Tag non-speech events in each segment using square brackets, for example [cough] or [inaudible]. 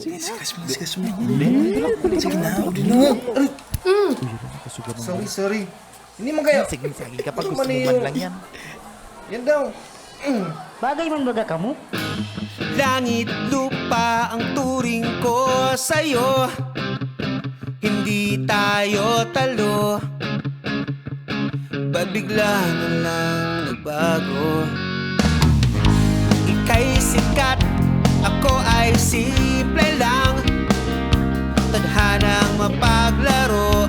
Sikas mo, sikas mo. Sige na, uli na. Sorry, sorry. Hindi man kayo. Sige, sige kapag gusto mo man lang yan. Yan daw. Bagay man baga kamo? Langit lupa ang turing ko sa'yo Hindi tayo talo Ba't bigla na lang nagbago Ika'y sikat, ako ay simple lang. Tadhanang mapaglaro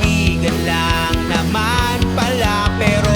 kaibigan lang naman pala Pero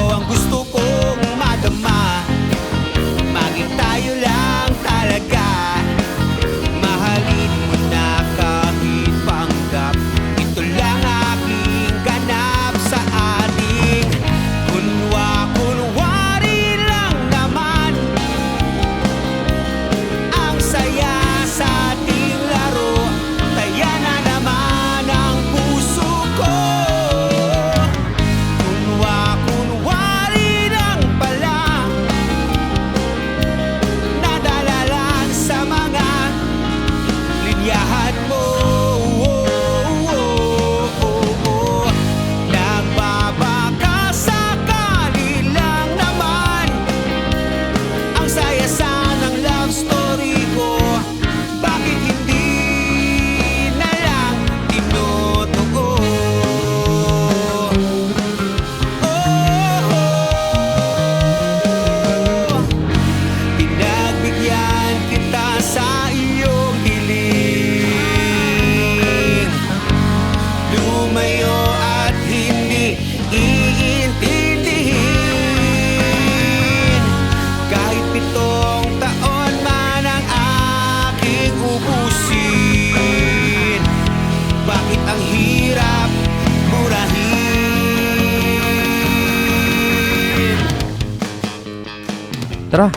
Tara.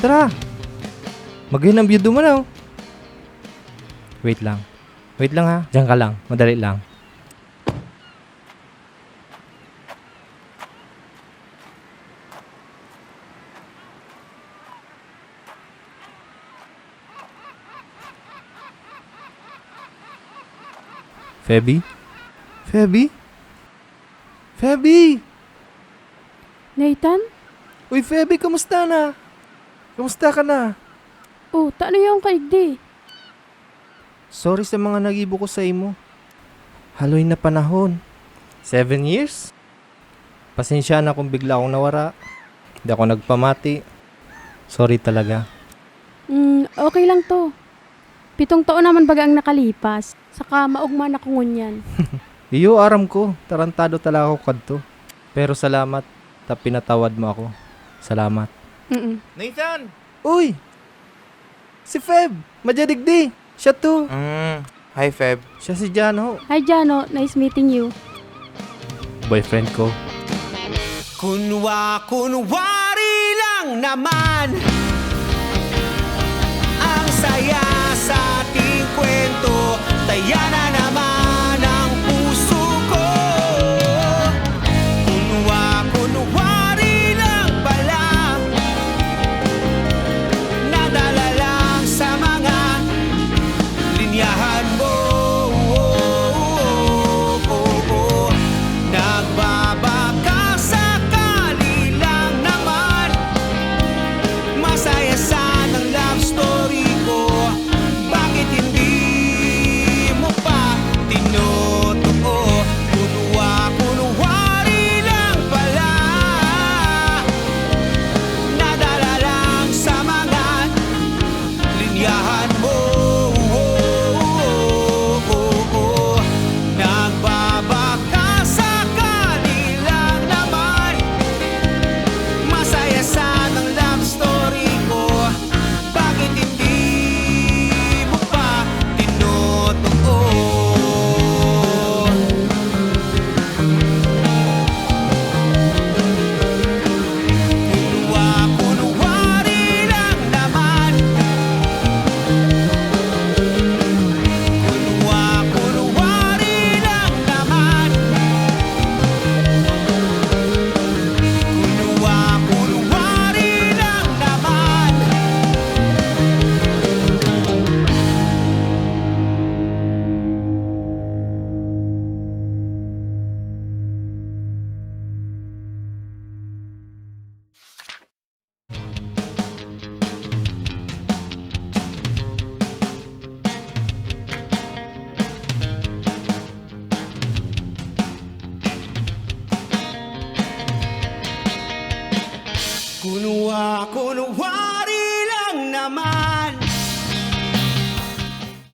Tara. Magayon ang view mo na. oh. Wait lang. Wait lang ha. Diyan ka lang. Madali lang. Febby? Febby? Febby! Nathan? Uy, Febe, kamusta na? Kamusta ka na? Oh, talo yung kaigdi. Sorry sa mga nagibo ko sa imo. Haloy na panahon. Seven years? Pasensya na kung bigla akong nawara. Hindi ako nagpamati. Sorry talaga. Mm, okay lang to. Pitong taon naman baga ang nakalipas. Saka maugma na kung ngunyan. [laughs] Iyo aram ko, tarantado talaga ako kadto. Pero salamat, ta pinatawad mo ako. Salamat. Mm-mm. Nathan! Uy! Si Feb! Majadigdi! Siya to! Mm. Hi, Feb. Siya si Jano. Hi, Jano. Nice meeting you. Boyfriend ko. Kunwa, kunwari lang naman Ang saya sa ating kwento Tayana